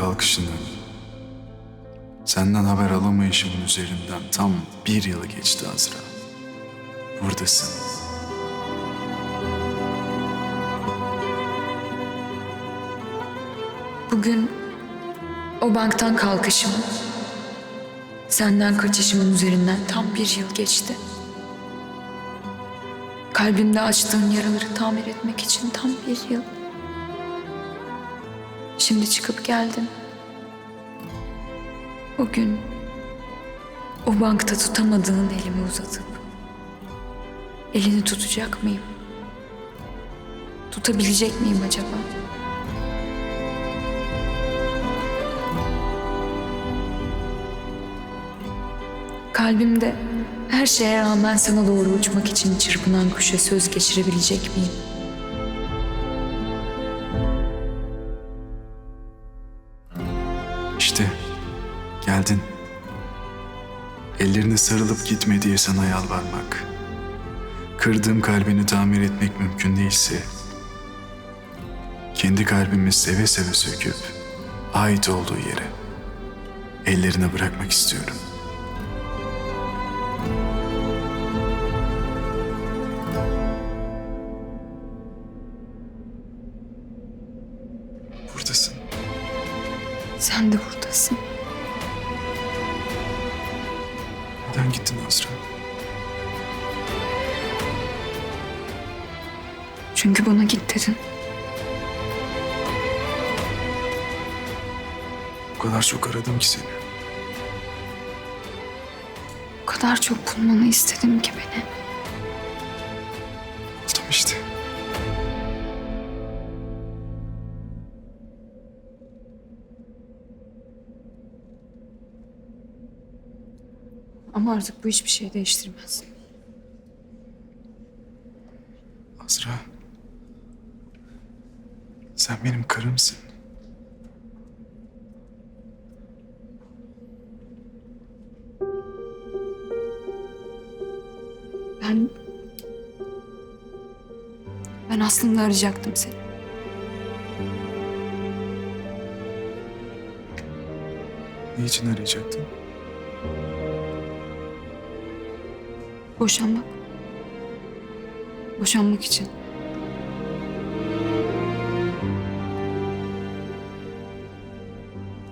Bugün o banktan kalkışını, senden haber alamayışımın üzerinden tam bir yıl geçti Azra. Buradasın. Bugün o banktan kalkışım, senden kaçışımın üzerinden tam bir yıl geçti. Kalbimde açtığın yaraları tamir etmek için tam bir yıl. Şimdi çıkıp geldin. O gün o bankta tutamadığın elimi uzatıp elini tutacak mıyım? Tutabilecek miyim acaba? Kalbimde her şeye rağmen sana doğru uçmak için çırpınan kuşa söz geçirebilecek miyim? Geldin. Ellerine sarılıp gitme diye sana yalvarmak. Kırdığım kalbini tamir etmek mümkün değilse... ...kendi kalbimi seve seve söküp... ...ait olduğu yere... ...ellerine bırakmak istiyorum. Buradasın. Sen de buradasın. Neden gittin Azra? Çünkü bana git dedin. O kadar çok aradım ki seni. O kadar çok bulmanı istedim ki beni. Ama artık bu hiçbir şey değiştirmez. Azra. Sen benim karımsın. Ben... Ben aslında arayacaktım seni. Ne için arayacaktın? Boşanmak. Boşanmak için.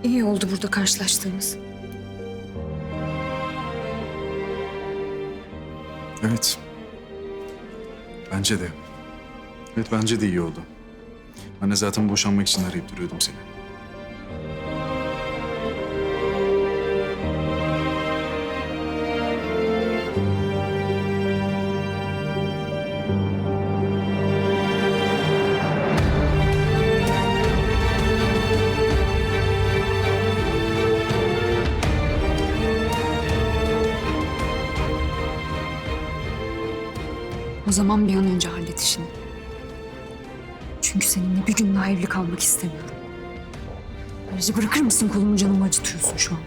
İyi oldu burada karşılaştığımız. Evet. Bence de. Evet bence de iyi oldu. Ben de zaten boşanmak için arayıp duruyordum seni. O zaman bir an önce hallet işini. Çünkü seninle bir gün daha evli kalmak istemiyorum. Ayrıca bırakır mısın kolumu canımı acıtıyorsun şu an.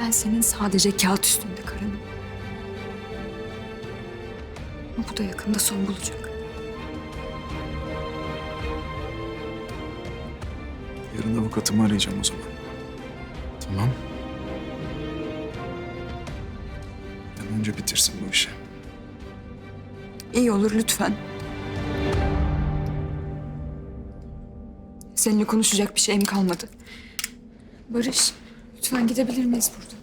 Ben senin sadece kağıt üstünde karınım. Ama bu da yakında son bulacak. Yarın avukatımı arayacağım o zaman. Tamam. Önce bitirsin bu işi. İyi olur lütfen. Seninle konuşacak bir şeyim kalmadı. Barış, lütfen gidebilir miyiz buradan?